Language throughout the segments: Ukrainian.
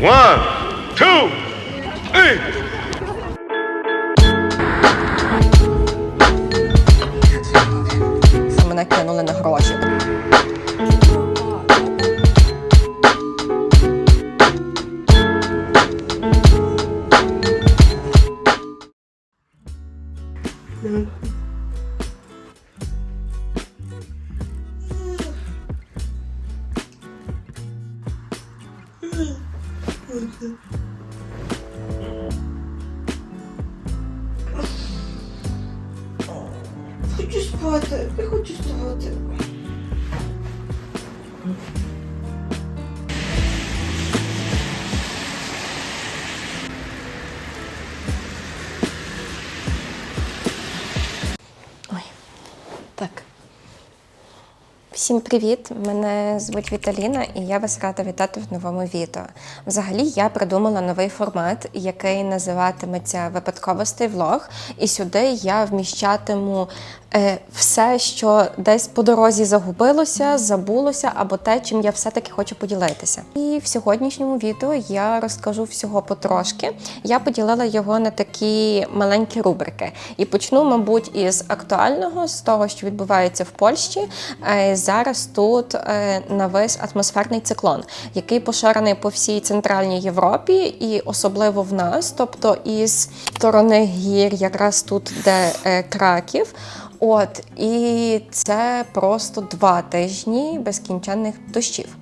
One, two, three. мене кинули на гроші. Спати, я хочу спати. Всім привіт! Мене звуть Віталіна, і я вас рада вітати в новому відео. Взагалі, я придумала новий формат, який називатиметься Випадковостей влог. І сюди я вміщатиму е, все, що десь по дорозі загубилося, забулося, або те, чим я все-таки хочу поділитися. І в сьогоднішньому відео я розкажу всього потрошки. Я поділила його на такі маленькі рубрики. І почну, мабуть, із актуального, з того, що відбувається в Польщі. Е, Зараз тут е, навис атмосферний циклон, який поширений по всій центральній Європі, і особливо в нас, тобто із сторони гір, якраз тут, де е, Краків. От і це просто два тижні безкінченних дощів.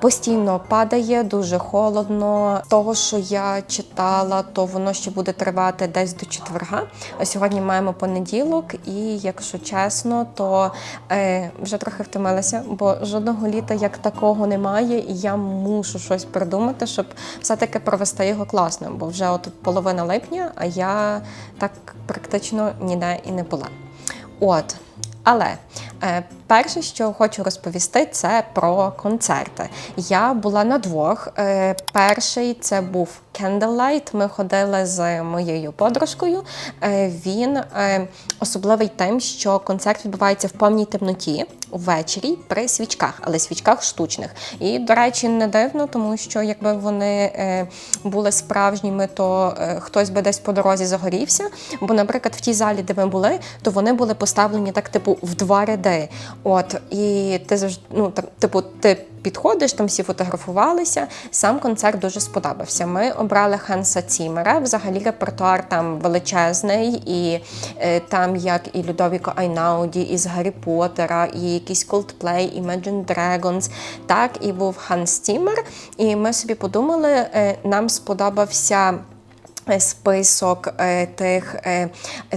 Постійно падає, дуже холодно. Того, що я читала, то воно ще буде тривати десь до четверга. А сьогодні маємо понеділок, і якщо чесно, то е, вже трохи втомилася, бо жодного літа як такого немає, і я мушу щось придумати, щоб все-таки провести його класно. Бо вже от половина липня, а я так практично ніде і не була. От. Але е, перше, що хочу розповісти, це про концерти. Я була на двох. Е, перший це був Candlelight. Ми ходили з моєю подружкою. Е, він е, особливий тим, що концерт відбувається в повній темноті ввечері при свічках, але свічках штучних. І, до речі, не дивно, тому що якби вони були справжніми, то хтось би десь по дорозі загорівся. Бо, наприклад, в тій залі, де ми були, то вони були поставлені так, типу, в два ряди. От і ти завжди, ну там, типу, ти підходиш, там всі фотографувалися. Сам концерт дуже сподобався. Ми обрали Ханса Цімера. Взагалі репертуар там величезний, і е, там як і Людовіко Айнауді, із Гаррі Поттера, і якийсь Coldplay, Imagine Dragons. Так, і був Ханс Цімер. І ми собі подумали, е, нам сподобався. Е, Список е, тих е,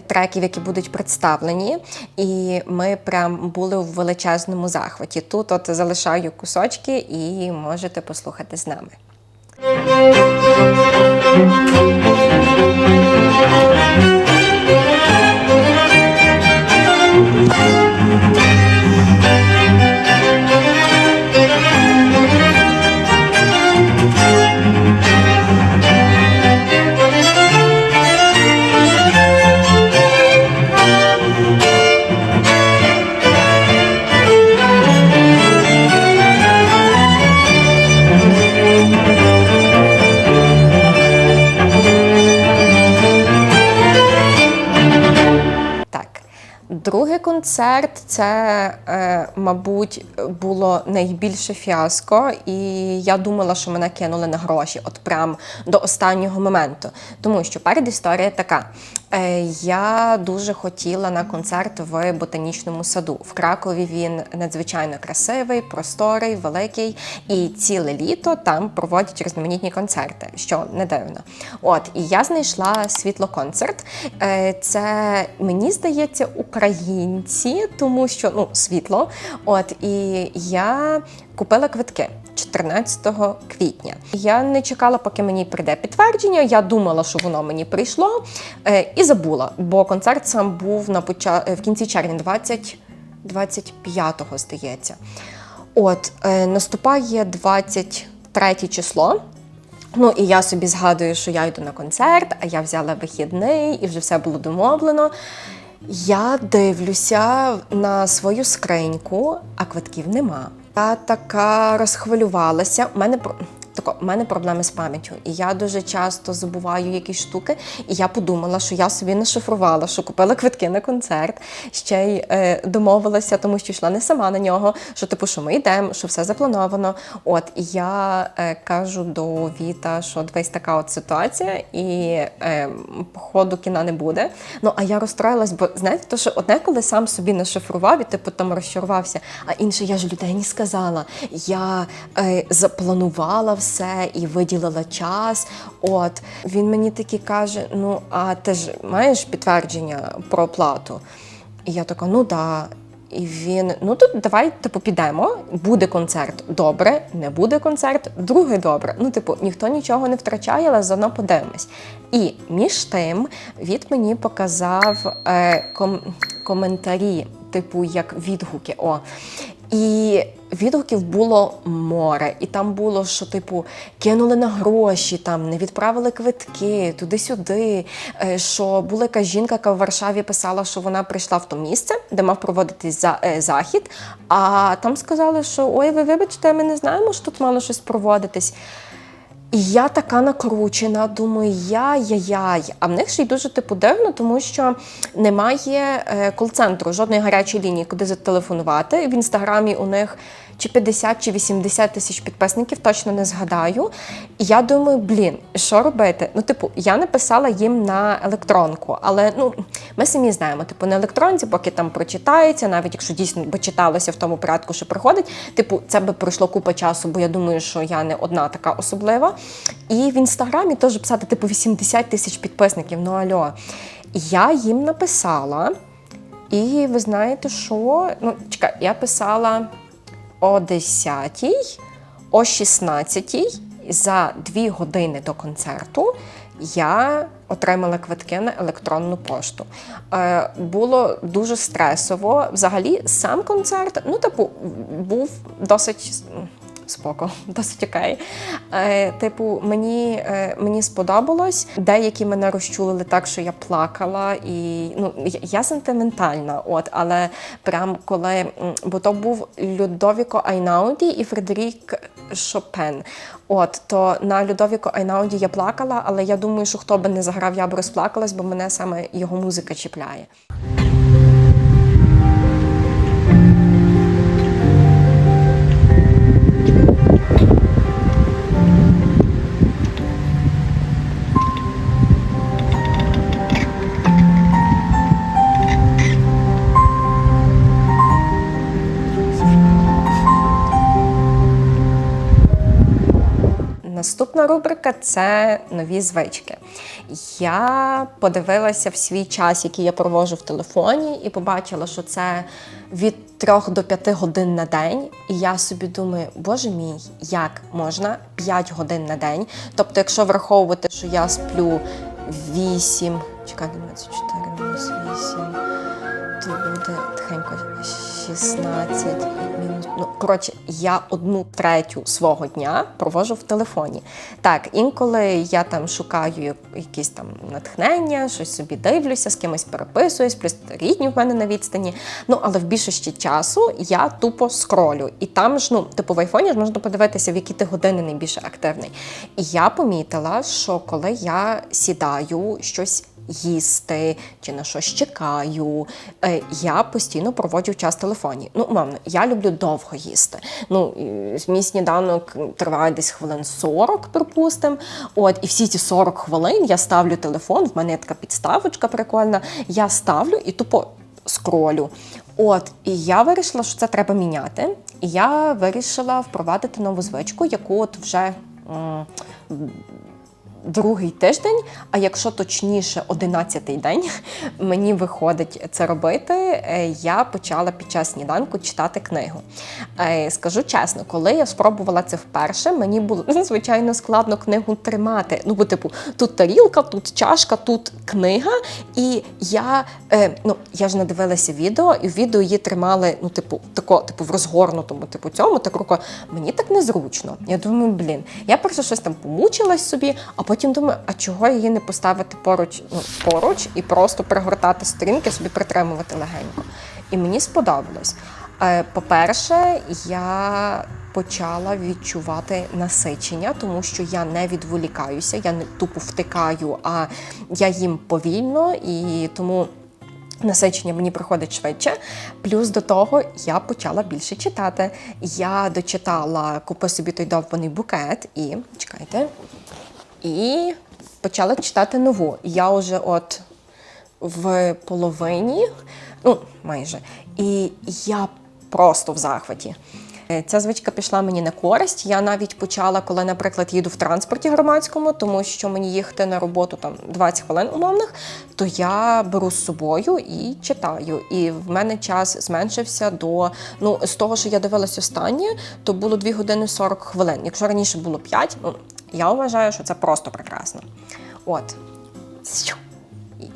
треків, які будуть представлені, і ми прям були в величезному захваті. Тут от залишаю кусочки, і можете послухати з нами. Так. Мабуть, було найбільше фіаско, і я думала, що мене кинули на гроші, от прям до останнього моменту. Тому що передісторія така. Е, я дуже хотіла на концерт в ботанічному саду. В Кракові він надзвичайно красивий, просторий, великий, і ціле літо там проводять різноманітні концерти, що не дивно. От і я знайшла світлоконцерт. Е, Це мені здається українці, тому що ну світло. От і я купила квитки. 14 квітня. Я не чекала, поки мені прийде підтвердження. Я думала, що воно мені прийшло, е, і забула, бо концерт сам був на поча... е, в кінці червня, 20... 25-го, здається. От, е, наступає 23 число. Ну і я собі згадую, що я йду на концерт, а я взяла вихідний і вже все було домовлено. Я дивлюся на свою скриньку, а квитків нема. Я така розхвилювалася. У мене тако, в мене проблеми з пам'яттю. І я дуже часто забуваю якісь штуки. І я подумала, що я собі нашифрувала, що купила квитки на концерт, ще й е, домовилася, тому що йшла не сама на нього. Що типу, що ми йдемо, що все заплановано. От і я е, кажу до Віта, що дивись така от ситуація, і е, походу кіна не буде. Ну а я розстроїлась, бо знаєте, то що одне, коли сам собі нашифрував і типу там розчарувався, а інше я ж людині сказала. Я е, запланувала все і виділила час. От він мені таки каже: ну а ти ж маєш підтвердження про оплату? І я така, ну да. І він, ну тут давай типу підемо. Буде концерт, добре, не буде концерт, другий добре. Ну, типу, ніхто нічого не втрачає, але заодно подивимось. І між тим від мені показав е, ком- коментарі, типу, як відгуки. О. І відгуків було море, і там було, що типу кинули на гроші, там не відправили квитки туди-сюди. е, Що була якась жінка, яка в Варшаві писала, що вона прийшла в то місце, де мав проводитись е, захід. А там сказали, що ой, ви вибачте, ми не знаємо, що тут мало щось проводитись. І я така накручена, думаю, я-яй-яй. А в них ще й дуже типу дивно, тому що немає е, кол-центру, жодної гарячої лінії, куди зателефонувати. В інстаграмі у них чи 50, чи 80 тисяч підписників, точно не згадаю. І я думаю, блін, що робити? Ну, типу, я написала їм на електронку, але ну ми самі знаємо, типу, на електронці, поки там прочитається, навіть якщо дійсно би читалося в тому порядку, що приходить, типу, це би пройшло купа часу, бо я думаю, що я не одна така особлива. І в інстаграмі теж писати, типу, 80 тисяч підписників. Ну альо. Я їм написала, і ви знаєте, що? Ну, чекай, я писала о 10 о 16 за дві години до концерту я отримала квитки на електронну пошту. Е, було дуже стресово. Взагалі, сам концерт, ну, типу, був досить. Споко, досить окей. Е, типу, мені, е, мені сподобалось. Деякі мене розчулили так, що я плакала, і ну я сентиментальна. От, але прям коли бо то був Людовіко Айнауді і Фредерік Шопен. От то на Людовіко Айнауді я плакала, але я думаю, що хто би не заграв, я б розплакалась, бо мене саме його музика чіпляє. Наступна рубрика це нові звички. Я подивилася в свій час, який я провожу в телефоні, і побачила, що це від 3 до 5 годин на день. І я собі думаю, боже мій, як можна 5 годин на день? Тобто, якщо враховувати, що я сплю 8, чекай, 24 мінус 8, то буде тихенько 16 мінус. Ну, коротше, я одну третю свого дня провожу в телефоні. Так, інколи я там шукаю якісь там натхнення, щось собі дивлюся, з кимось переписуюсь, плюс рідні в мене на відстані. Ну, але в більшості часу я тупо скролю. І там ж, ну, типу, в айфоні ж можна подивитися, в які ти години найбільше активний. І я помітила, що коли я сідаю щось їсти чи на щось чекаю. Е, Я постійно проводжу час в телефоні. Ну, мамно, я люблю довго їсти. Ну, мій сніданок триває десь хвилин 40, припустимо. От, і всі ці 40 хвилин я ставлю телефон, в мене така підставочка прикольна. Я ставлю і тупо скролю. От, і я вирішила, що це треба міняти. І я вирішила впровадити нову звичку, яку от вже. м, другий тиждень, а якщо точніше, одинадцятий день мені виходить це робити. е, Я почала під час сніданку читати книгу. Е, Скажу чесно, коли я спробувала це вперше, мені було звичайно складно книгу тримати. Ну, бо, типу, тут тарілка, тут чашка, тут книга. І я, е, ну, я ж надивилася відео, і в відео її тримали, ну, типу, тако, типу, в розгорнутому, типу, цьому, так руко. Мені так незручно. Я думаю, блін, я перше щось там помучилась собі, а потім думаю, а чого її не поставити поруч, ну, поруч і просто пригортати сторінки, собі притримувати легенько. І мені сподобалось. Е, По-перше, я почала відчувати насичення, тому що я не відволікаюся, я не тупо втикаю, а я їм повільно і тому. Насичення мені приходить швидше. Плюс до того я почала більше читати. Я дочитала Купи собі той довбаний букет і чекайте. І почала читати нову. Я вже от в половині, ну майже. І я просто в захваті. Е, Ця звичка пішла мені на користь. Я навіть почала, коли, наприклад, їду в транспорті громадському, тому що мені їхати на роботу там 20 хвилин умовних, то я беру з собою і читаю. І в мене час зменшився до ну з того, що я дивилась останнє, то було 2 години 40 хвилин. Якщо раніше було 5, ну я вважаю, що це просто прекрасно. От.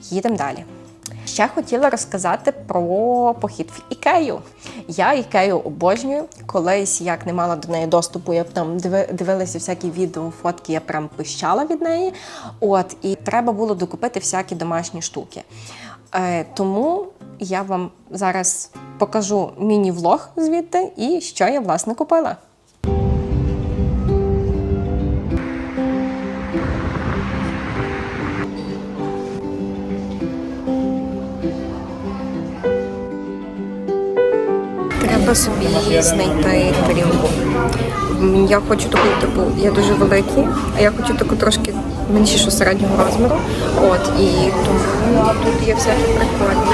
Їдемо далі. Ще хотіла розказати про похід в Ікею. Я Ікею обожнюю. Колись як не мала до неї доступу, я б там диви- дивилася всякі відео, фотки, я прям пищала від неї. От, і треба було докупити всякі домашні штуки. Е, тому я вам зараз покажу міні-влог звідти і що я власне купила. Треба собі знайти тарілку. Я хочу таку, типу, я дуже великий, а я хочу таку трошки меншішу середнього розміру. От, і тому тут є всякі прикольні.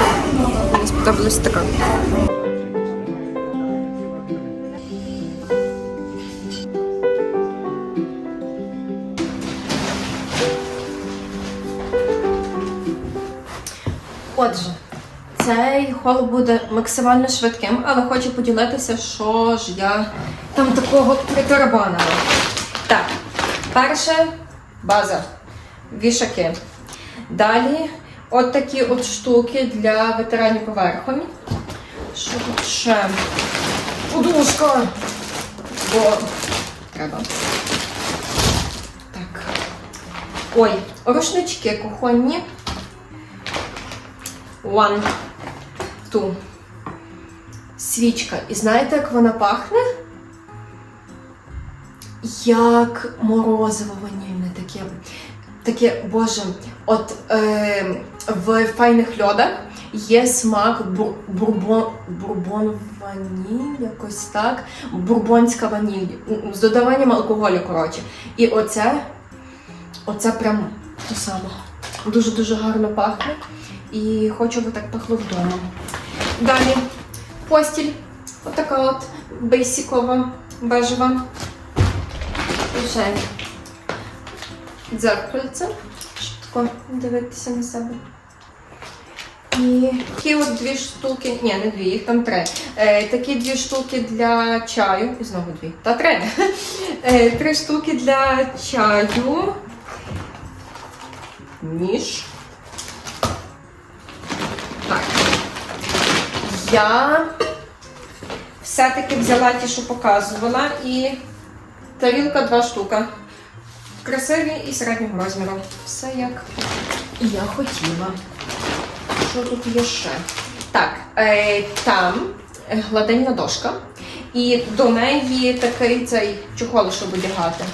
Мені сподобалась така. Отже, цей хол буде максимально швидким, але хочу поділитися, що ж я там такого притарабанила. Так, перше база, вішаки. Далі от такі от штуки для ветеранів поверхонь. Що тут ще? Подушка! Бо треба. Так. Ой, рушнички кухонні. One, two. Свічка. І знаєте, як вона пахне? Як морозиво ванільне таке. Таке, боже, от е, в файних льодах є смак бур, бурбон, бурбон ваніль, якось так. Бурбонська ваніль. З додаванням алкоголю, коротше. І оце, оце прям те саме. Дуже-дуже гарно пахне. І хочу, аби так пахло вдома. Далі постіль. Отака от бейсікова, бежева. Ще дзеркальце, тако дивитися на себе. І такі от дві штуки, ні, не дві, їх там три. Е, такі дві штуки для чаю. І знову дві. Та три. Е, три штуки для чаю. Ніж. Я все-таки взяла ті, що показувала, і тарілка два штука. Красиві і середнього розміру. Все як я хотіла. Що тут є ще? Так, е, там гладильна дошка. І до неї такий цей чохол, щоб одягати.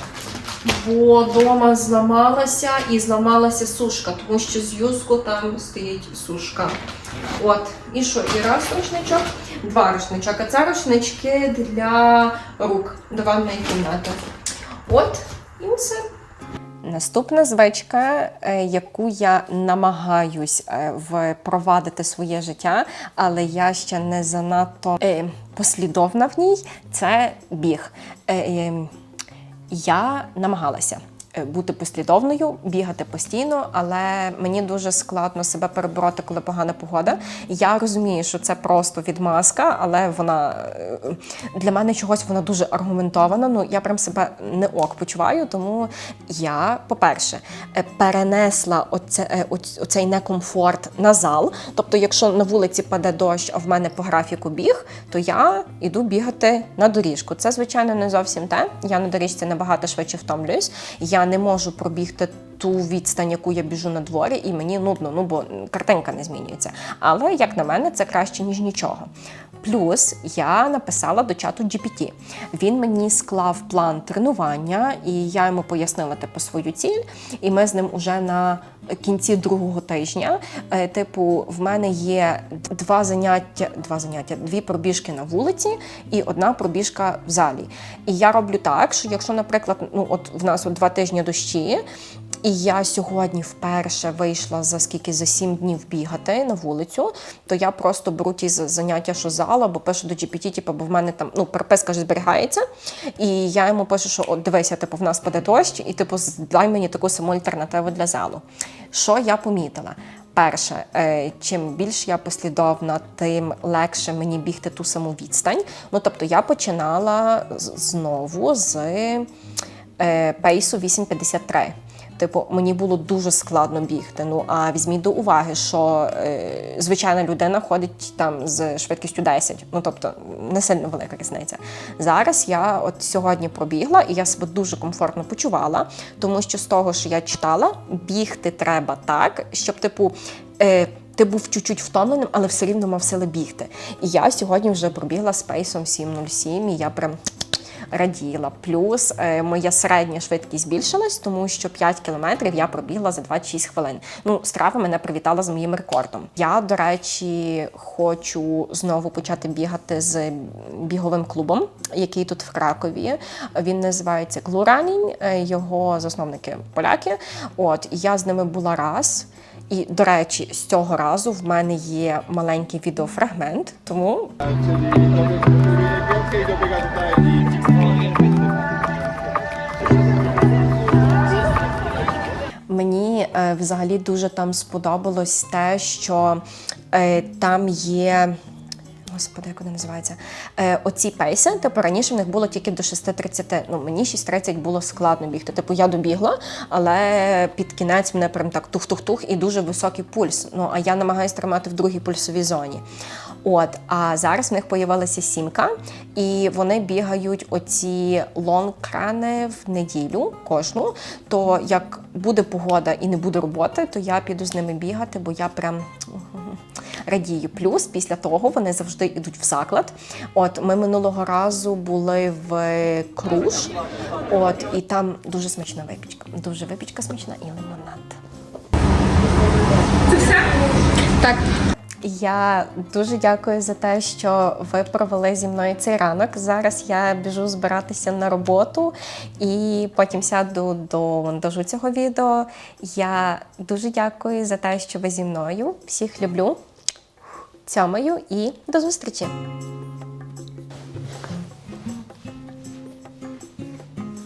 Бо вдома зламалася і зламалася сушка, тому що з юзку там стоїть сушка. От, і що? І раз рушничок, два рушничок. А це рушнички для рук до ванної кімнати. От, і все. Наступна звичка, е, яку я намагаюсь е, впровадити своє життя, але я ще не занадто е, послідовна в ній, це біг. Е, е, я намагалася бути послідовною, бігати постійно, але мені дуже складно себе перебороти, коли погана погода. Я розумію, що це просто відмазка, але вона е, для мене чогось вона дуже аргументована. Ну я прям себе не ок почуваю. Тому я, по-перше, е, перенесла оце, е, оцей некомфорт на зал. Тобто, якщо на вулиці паде дощ, а в мене по графіку біг, то я йду бігати на доріжку. Це, звичайно, не зовсім те. Я на доріжці набагато швидше втомлююсь. Я не можу пробігти ту відстань, яку я біжу на дворі, і мені нудно, ну бо картинка не змінюється. Але як на мене, це краще ніж нічого. Плюс я написала до чату GPT. Він мені склав план тренування, і я йому пояснила типу свою ціль. І ми з ним уже на кінці другого тижня. е, Типу, в мене є два заняття, два заняття, дві пробіжки на вулиці і одна пробіжка в залі. І я роблю так, що якщо, наприклад, ну от в нас от два тижні дощі. І я сьогодні вперше вийшла за скільки за сім днів бігати на вулицю, то я просто беру ті заняття, що зала, бо пишу до GPT, типу, бо в мене там ну переписка ж зберігається. І я йому пишу, що от дивися, типу, в нас паде дощ, і типу дай мені таку саму альтернативу для залу. Що я помітила? Перше, е, чим більш я послідовна, тим легше мені бігти ту саму відстань. Ну тобто я починала знову з пейсу 8,53. Типу, мені було дуже складно бігти. Ну а візьміть до уваги, що е, звичайна людина ходить там з швидкістю 10. Ну тобто не сильно велика різниця. Зараз я от сьогодні пробігла і я себе дуже комфортно почувала, тому що з того, що я читала, бігти треба так, щоб типу. Е, ти був чуть-чуть втомленим, але все рівно мав сили бігти. І я сьогодні вже пробігла з пейсом 7.07, і я прям раділа. Плюс е, моя середня швидкість збільшилась, тому що 5 кілометрів я пробігла за 26 хвилин. Ну, страва мене привітала з моїм рекордом. Я, до речі, хочу знову почати бігати з біговим клубом, який тут в Кракові. Він називається Glue е, Його засновники поляки. От я з ними була раз. І, до речі, з цього разу в мене є маленький відеофрагмент, тому взагалі дуже там сподобалось те, що е, там є. Господи, як вони називаються? Е, оці пейси, типу раніше в них було тільки до 6.30. Ну мені 6.30 було складно бігти. Типу я добігла, але під кінець мене прям так тух-тух-тух і дуже високий пульс. Ну а я намагаюся тримати в другій пульсовій зоні. От, а зараз в них появилася сімка, і вони бігають оці лонг-крани в неділю кожну. То як буде погода і не буде роботи, то я піду з ними бігати, бо я прям радію. Плюс після того вони завжди йдуть в заклад. От ми минулого разу були в Круш, от і там дуже смачна випічка. Дуже випічка смачна і лимонад. Так, Я дуже дякую за те, що ви провели зі мною цей ранок. Зараз я біжу збиратися на роботу і потім сяду до монтажу цього відео. Я дуже дякую за те, що ви зі мною. Всіх люблю. Цьомаю і до зустрічі!